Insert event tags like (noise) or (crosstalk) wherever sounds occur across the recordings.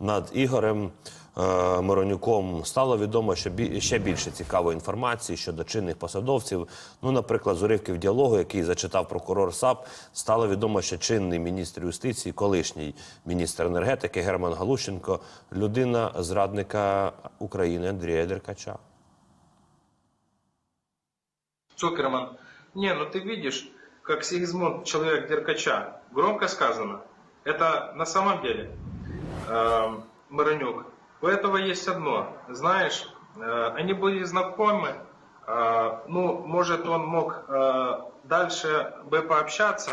над Ігорем е, Миронюком стало відомо що бі- ще більше цікавої інформації щодо чинних посадовців. Ну, наприклад, з уривків діалогу, який зачитав прокурор САП, стало відомо, що чинний міністр юстиції, колишній міністр енергетики Герман Галущенко, людина зрадника України Андрія Деркача. Цукерман. Не, ну ты видишь, как Сигизмунд человек Деркача. Громко сказано. Это на самом деле э, Миронюк. У этого есть одно. Знаешь, э, они были знакомы. э, ну, может, он мог э, дальше бы пообщаться.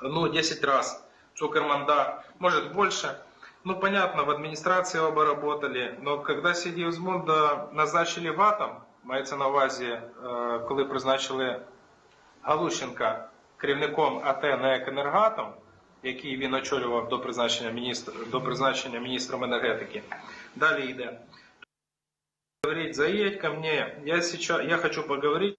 Ну, 10 раз. Цукерман, да. Может, больше. Ну, понятно, в адміністрації оба работали, но когда Сигізмунда назначили в атом, мається на увазі, е, коли призначили Галущенка керівником АТ НЕК «Енергатом», який він очолював до призначення міністр, до призначення міністром енергетики. Далі йде. Говорить, заедь ко мне, я сейчас, я хочу поговорить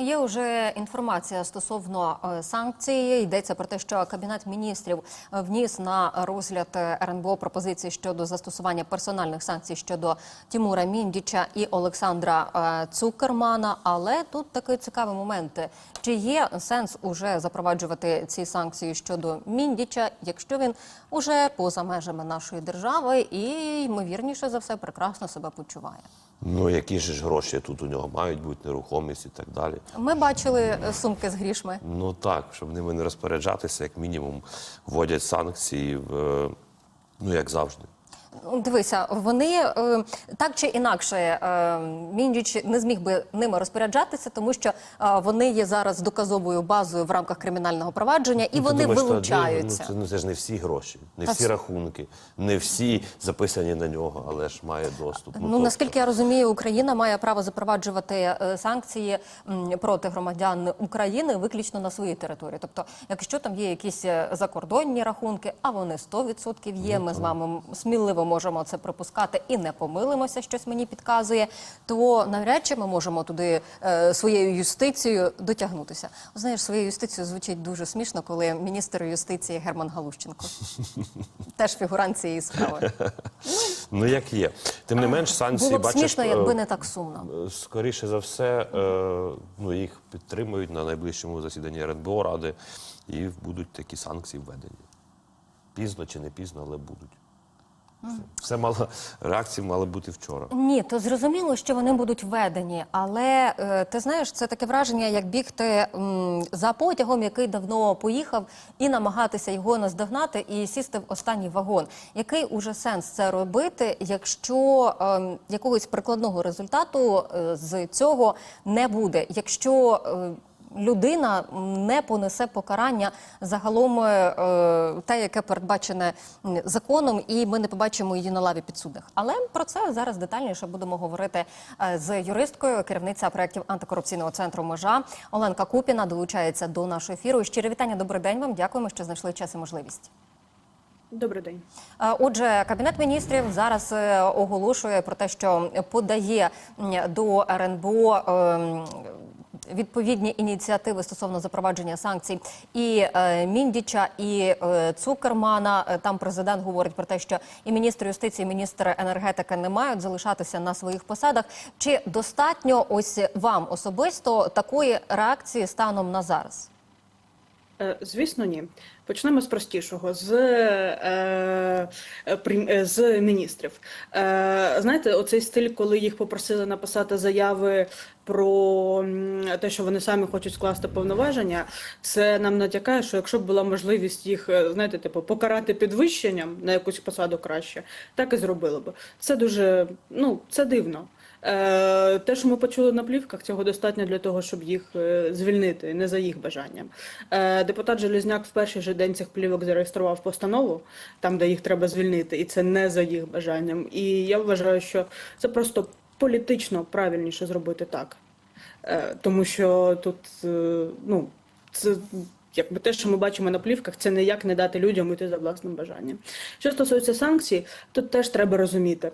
Є вже інформація стосовно е, санкцій. Йдеться про те, що кабінет міністрів е, вніс на розгляд е, РНБО пропозиції щодо застосування персональних санкцій щодо Тімура Міндіча і Олександра Цукермана. Але тут такий цікавий момент: чи є сенс уже запроваджувати ці санкції щодо Міндіча, якщо він уже поза межами нашої держави і ймовірніше за все прекрасно себе почуває? Ну, які ж гроші тут у нього мають бути, нерухомість і так далі. Ми бачили е, сумки з грішми. Ну так, щоб ними не розпоряджатися, як мінімум, вводять санкції в е, ну як завжди. Ну, Дивися, вони е, так чи інакше е, Міндіч не зміг би ними розпоряджатися, тому що е, вони є зараз доказовою базою в рамках кримінального провадження, і Ну, вони думаєш, що вилучаються. Ну це, ну це ж не всі гроші, не Та всі рахунки, не всі записані на нього, але ж має доступ. Ну, тобто- наскільки я розумію, Україна має право запроваджувати санкції проти громадян України виключно на своїй території. Тобто, якщо там є якісь закордонні рахунки, а вони 100% є, ми з вами сміливо можемо це припускати і не помилимося, щось мені підказує, то навряд чи ми можемо туди е, своєю юстицією дотягнутися. Знаєш, своєю юстицією звучить дуже смішно, коли міністр юстиції Герман Галущенко (laughs) теж фігурант цієї справи. Ну як є. Тим не менш, санкції Було б бачиш, смішно, е, якби не так сумно. Е, Скоріше за все, е, ну, їх підтримують на найближчому засіданні РНБО Ради і будуть такі санкції введені. Пізно чи не пізно, але будуть. Все, мало, реакції мали бути вчора. Ні, то зрозуміло, що вони будуть введені, але е, ти знаєш, це таке враження, як бігти м, за потягом, який давно поїхав, і намагатися його наздогнати і сісти в останній вагон. Який уже сенс це робити, якщо ем, якогось прикладного результату е, з цього не буде? Якщо е, людина не понесе покарання загалом е, те, яке передбачене законом, і ми не побачимо її на лаві підсудних. Але про це зараз детальніше будемо говорити е, з юристкою, керівниця проєктів антикорупційного центру Межа Оленка Купіна долучається до нашого ефіру. Щире вітання, добрий день вам. Дякуємо, що знайшли час і можливість. Добрий день. Е, Отже, кабінет міністрів зараз оголошує про те, що подає до РНБО ем, відповідні ініціативи стосовно запровадження санкцій і е, Міндіча, і е, Цукермана. Е, Там президент говорить про те, що і міністр юстиції, і міністр енергетики не мають залишатися на своїх посадах. Чи достатньо ось вам особисто такої реакції станом на зараз? Е, Звісно, ні. Почнемо з простішого, з, е, е, е, з міністрів. Е, знаєте, оцей стиль, коли їх попросили написати заяви про те, що вони самі хочуть скласти повноваження, це нам натякає, що якщо б була можливість їх, знаєте, типу, покарати підвищенням на якусь посаду краще, так і зробили б. Це дуже, ну, це дивно. Е, Те, що ми почули на плівках, цього достатньо для того, щоб їх е, звільнити, не за їх бажанням. Е, Депутат Железняк в перший же день цих плівок зареєстрував постанову, там, де їх треба звільнити, і це не за їх бажанням. І я вважаю, що це просто політично правильніше зробити так. Тому що тут, ну, це. Якби те, що ми бачимо на плівках, це ніяк не дати людям йти за власним бажанням. Що стосується санкцій, тут теж треба розуміти.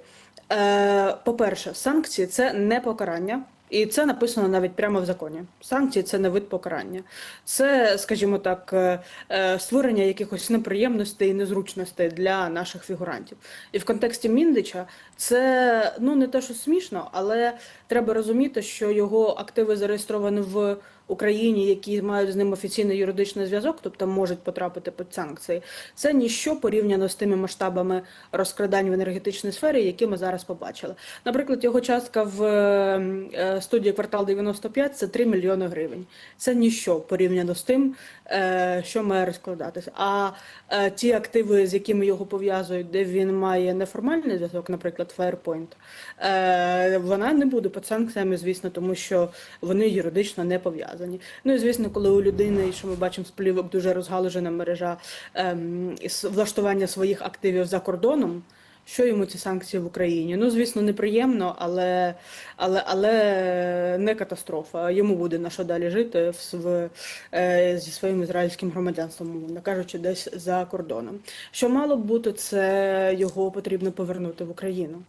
Е, по-перше, санкції це не покарання, І це написано навіть прямо в законі. Санкції це не вид покарання. Це, скажімо так, е, е, створення якихось неприємностей і незручностей для наших фігурантів. І в контексті Міндича це ну не те, що смішно, але треба розуміти, що його активи зареєстровані в Україні, які мають з ним офіційний юридичний зв'язок, тобто можуть потрапити під санкції. Це ніщо порівняно з тими масштабами розкрадань в енергетичній сфері, які ми зараз побачили. Наприклад, його частка в е, студії квартал 95 – це 3 мільйони гривень. Це ніщо порівняно з тим, е, що має розкладатися. А е, ті активи, з якими його пов'язують, де він має неформальний зв'язок, наприклад, Fairpoint, е, вона не буде під санкціями, звісно, тому що вони юридично не пов'язані. Ну і звісно, коли у людини, що ми бачимо з плівок, дуже розгалужена мережа ем, влаштування своїх активів за кордоном. Що йому ці санкції в Україні? Ну, звісно, неприємно, але, але, але не катастрофа. Йому буде на що далі жити в, в, е, зі своїм ізраїльським громадянством, умовно кажучи, десь за кордоном. Що мало б бути, це його потрібно повернути в Україну.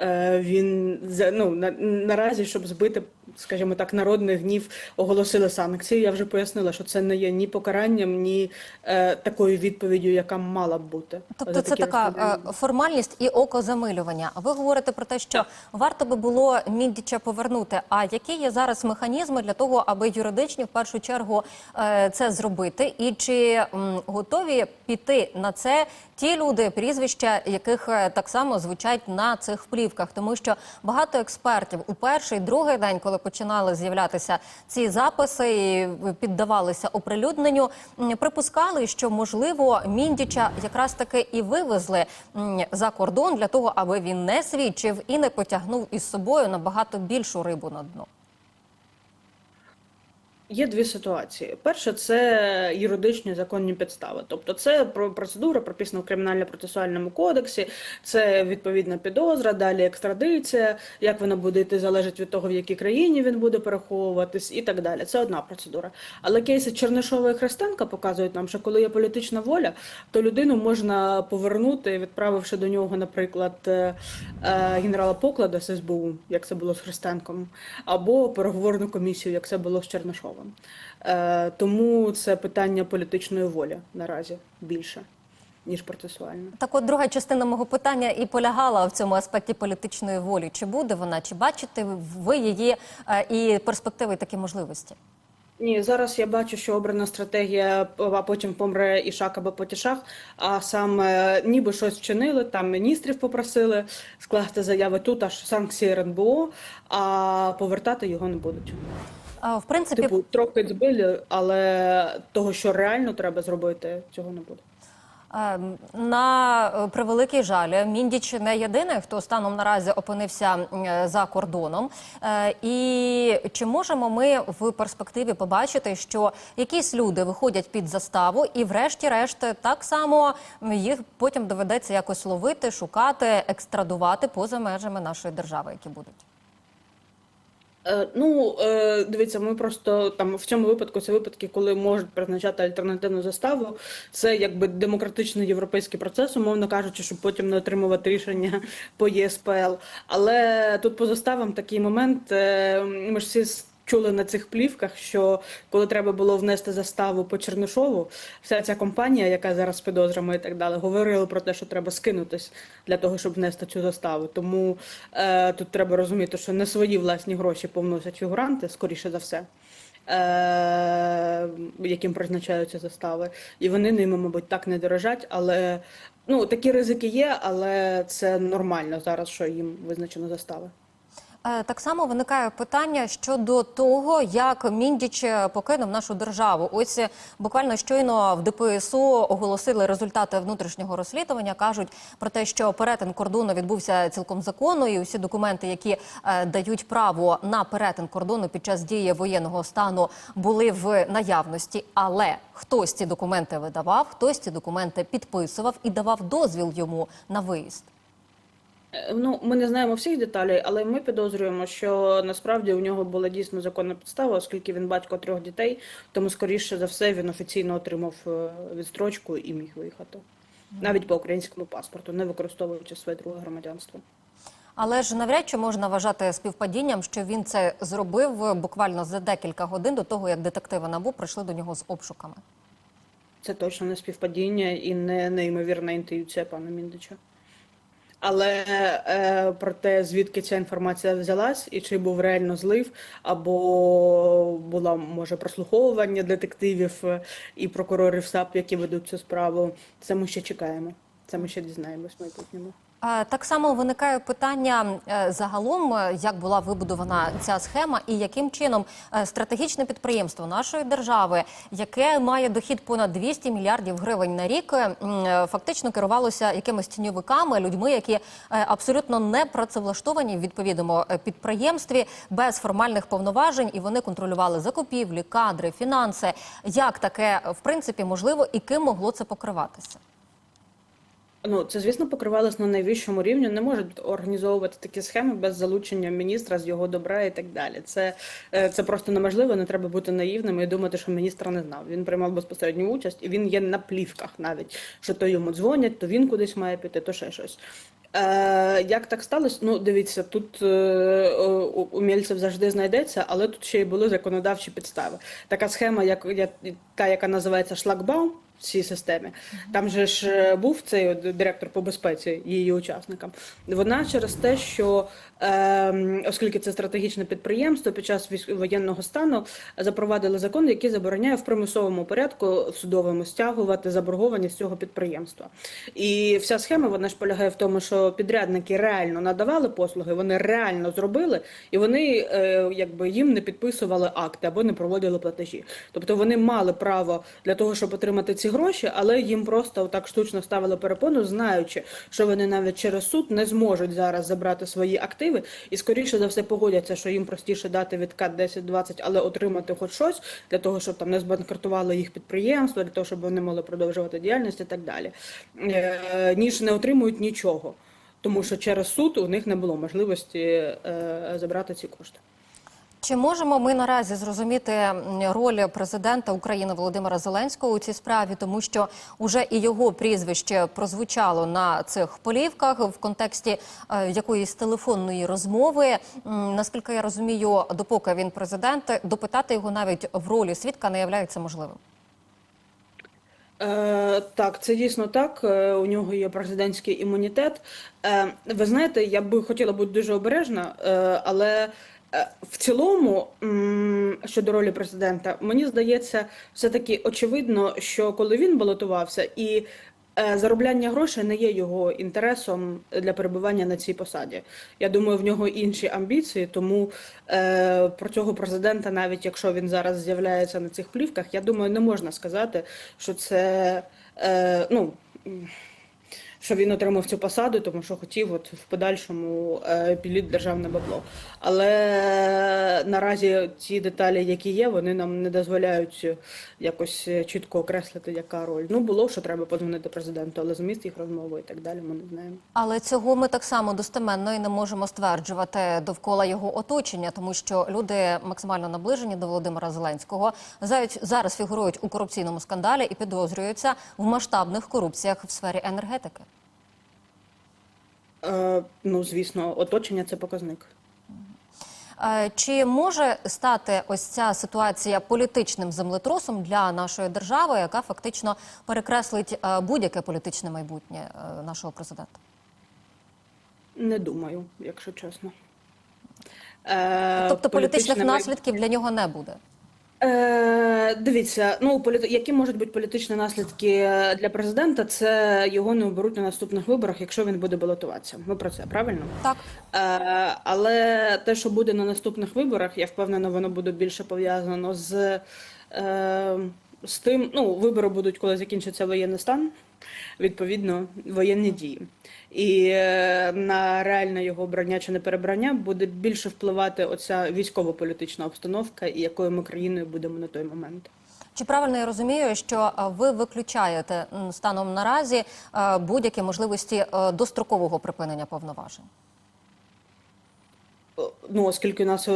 Е, Він ну, на, наразі, щоб збити, скажімо так, народний гнів, оголосили санкції. Я вже пояснила, що це не є ні покаранням, ні е, такою відповіддю, яка мала б бути. Тобто це така е, формальність і окозамилювання. А ви говорите про те, що варто би було Міндіча повернути. А які є зараз механізми для того, аби юридичні в першу чергу е, це зробити? І чи м, готові піти на це ті люди, прізвища яких е, так само звучать на цих плівках? Тому що багато експертів у перший другий день, коли починали з'являтися ці записи і піддавалися оприлюдненню, припускали, що можливо Міндіча якраз таки і вивезли за кордон для того, аби він не свідчив і не потягнув із собою набагато більшу рибу на дно. Є дві ситуації. Перше, це юридичні законні підстави. Тобто, це про- процедура прописана в кримінально-процесуальному кодексі, це відповідна підозра, далі екстрадиція. Як вона буде йти, залежить від того, в якій країні він буде переховуватись, і так далі. Це одна процедура. Але кейси Чернишова і Христенка показують нам, що коли є політична воля, то людину можна повернути, відправивши до нього, наприклад, е, е, генерала Поклада з СБУ, як це було з Христенком, або переговорну комісію, як це було з Чернишовим. Е, Тому це питання політичної волі наразі більше, ніж процесуальне. Так, от друга частина мого питання і полягала в цьому аспекті політичної волі. Чи буде вона, чи бачите ви її е, і перспективи такі можливості? Ні, зараз я бачу, що обрана стратегія, а потім помре Ішак або Потішах, а саме ніби щось вчинили, там міністрів попросили скласти заяви тут, аж санкції РНБО, а повертати його не будуть. В принципі, Типу, трохи збили, але того, що реально треба зробити, цього не буде. На е, превеликий жаль, Міндіч не єдиний, хто станом наразі опинився е, за кордоном. Е, І чи можемо ми в перспективі побачити, що якісь люди виходять під заставу, і, врешті-решт, так само їх потім доведеться якось ловити, шукати, екстрадувати поза межами нашої держави, які будуть. Е, Ну, е, дивіться, ми просто там в цьому випадку це випадки, коли можуть призначати альтернативну заставу. Це якби демократичний європейський процес, умовно кажучи, щоб потім не отримувати рішення по ЄСПЛ. Але тут по заставам такий момент. е, Ми ж всі чули на цих плівках, що коли треба було внести заставу по Чернишову, вся ця компанія, яка зараз з підозрами і так далі, говорила про те, що треба скинутись для того, щоб внести цю заставу. Тому е, тут треба розуміти, що не свої власні гроші повносять фігуранти, скоріше за все. Е, яким призначаються застави, і вони ними, мабуть, так не дорожать, але ну такі ризики є, але це нормально зараз, що їм визначено застави. Е, Так само виникає питання щодо того, як Міндіч покинув нашу державу. Ось е, буквально щойно в ДПСУ оголосили результати внутрішнього розслідування. кажуть про те, що перетин кордону відбувся цілком законно, і усі документи, які е, дають право на перетин кордону під час дії воєнного стану, були в наявності. Але хтось ці документи видавав, хтось ці документи підписував і давав дозвіл йому на виїзд. Е, Ну, ми не знаємо всіх деталей, але ми підозрюємо, що насправді у нього була дійсно законна підстава, оскільки він батько трьох дітей, тому скоріше за все він офіційно отримав е, відстрочку і міг виїхати навіть по українському паспорту, не використовуючи своє друге громадянство. Але ж навряд чи можна вважати співпадінням, що він це зробив буквально за декілька годин до того, як детективи набу прийшли до нього з обшуками. Це точно не співпадіння і не неймовірна інтуїція пана Міндича. Але е, про те, звідки ця інформація взялась, і чи був реально злив, або була може прослуховування детективів е, і прокурорів САП, які ведуть цю справу, це ми ще чекаємо. Це ми ще дізнаємось в майбутньому. Так само виникає питання е, загалом, е, як була вибудована ця схема, і яким чином е, стратегічне підприємство нашої держави, яке має дохід понад 200 мільярдів гривень на рік, фактично керувалося якимись тіньовиками, людьми, які абсолютно не працевлаштовані в відповідному підприємстві без формальних повноважень, і вони контролювали закупівлі, кадри, фінанси. Як таке в принципі можливо і ким могло це покриватися? Ну, це, звісно, покривалось на найвищому рівні. Не можуть організовувати такі схеми без залучення міністра з його добра і так далі. Це, е, це просто неможливо, не треба бути наївним і думати, що міністр не знав. Він приймав безпосередню участь, і він є на плівках навіть, що то йому дзвонять, то він кудись має піти, то ще щось. Е, як так сталося? Ну, дивіться, тут е, у завжди знайдеться, але тут ще й були законодавчі підстави. Така схема, як, як та, яка називається шлагбаум в цій системі. Там же ж е, був цей директор по безпеці її учасникам. Вона через те, що оскільки це стратегічне підприємство, під час воєнного стану запровадили закон, який забороняє в примусовому порядку в судовому стягувати заборгованість цього підприємства. І вся схема вона ж полягає в тому, що підрядники реально надавали послуги, вони реально зробили, і вони е, якби їм не підписували акти або не проводили платежі. Тобто вони мали право для того, щоб отримати ці гроші, але їм просто так штучно ставили перепону, знаючи, що вони навіть через суд не зможуть зараз забрати свої активи, і скоріше за все погодяться, що їм простіше дати відкат 10-20, але отримати хоч щось для того, щоб там не збанкрутувало їх підприємство, для того, щоб вони могли продовжувати діяльність і так далі, е, ніж не отримують нічого. Тому що через суд у них не було можливості е, забрати ці кошти. Чи можемо ми наразі зрозуміти роль президента України Володимира Зеленського у цій справі, тому що уже і його прізвище прозвучало на цих полівках в контексті е, якоїсь телефонної розмови? Наскільки я розумію, допоки він президент, допитати його навіть в ролі свідка не являється можливим. Е, так, це дійсно так. Е, у нього є президентський імунітет. Ви знаєте, я би хотіла бути дуже обережна, але в цілому, щодо ролі президента, мені здається, все-таки очевидно, що коли він балотувався і е, заробляння грошей не є його інтересом для перебування на цій посаді. Я думаю, в нього інші амбіції, тому е, про цього президента, навіть якщо він зараз з'являється на цих плівках, я думаю, не можна сказати, що це е, ну. Що він отримав цю посаду, тому що хотів от в подальшому е, піліт державне бабло. Але наразі ті деталі, які є, вони нам не дозволяють якось чітко окреслити, яка роль. Ну було, що треба подзвонити президенту, але зміст їх розмови і так далі. Ми не знаємо. Але цього ми так само достеменно і не можемо стверджувати довкола його оточення, тому що люди максимально наближені до Володимира Зеленського зараз фігурують у корупційному скандалі і підозрюються в масштабних корупціях в сфері енергетики. Е, ну звісно, оточення це показник. Е, Чи може стати ось ця ситуація політичним землетрусом для нашої держави, яка фактично перекреслить е, будь-яке політичне майбутнє нашого президента? Не думаю, якщо чесно. Тобто політичних наслідків для нього не буде. Е, дивіться, ну політ... які можуть бути політичні наслідки для президента, це його не оберуть на наступних виборах, якщо він буде балотуватися. Ми про це правильно? Так. Е, але те, що буде на наступних виборах, я впевнена, воно буде більше пов'язано з, е, з тим, ну, вибори будуть, коли закінчиться воєнний стан, відповідно, воєнні дії. І е, на реальне його обрання чи неперебрання буде більше впливати оця військово-політична обстановка, і якою ми країною будемо на той момент. Чи правильно я розумію, що е, ви виключаєте станом наразі е, будь-які можливості дострокового припинення повноважень? Ну, оскільки у нас е,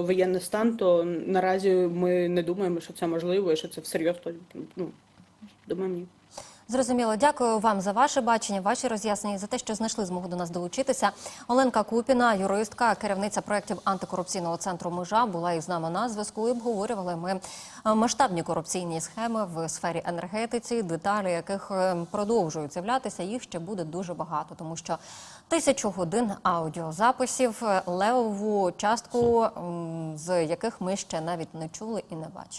воєнний стан, то наразі ми не думаємо, що це можливо і що це всерйоз. Ну, думаю, ні. Зрозуміло, дякую вам за ваше бачення, ваші роз'яснення, за те, що знайшли змогу до нас долучитися. Оленка Купіна, юристка, керівниця проєктів антикорупційного центру Межа, була із нами на зв'язку. І обговорювали ми е, масштабні корупційні схеми в сфері енергетиці, деталі яких е, продовжують з'являтися. Їх ще буде дуже багато, тому що тисячу годин аудіозаписів, е, левову частку, з яких ми ще навіть не чули і не бачили.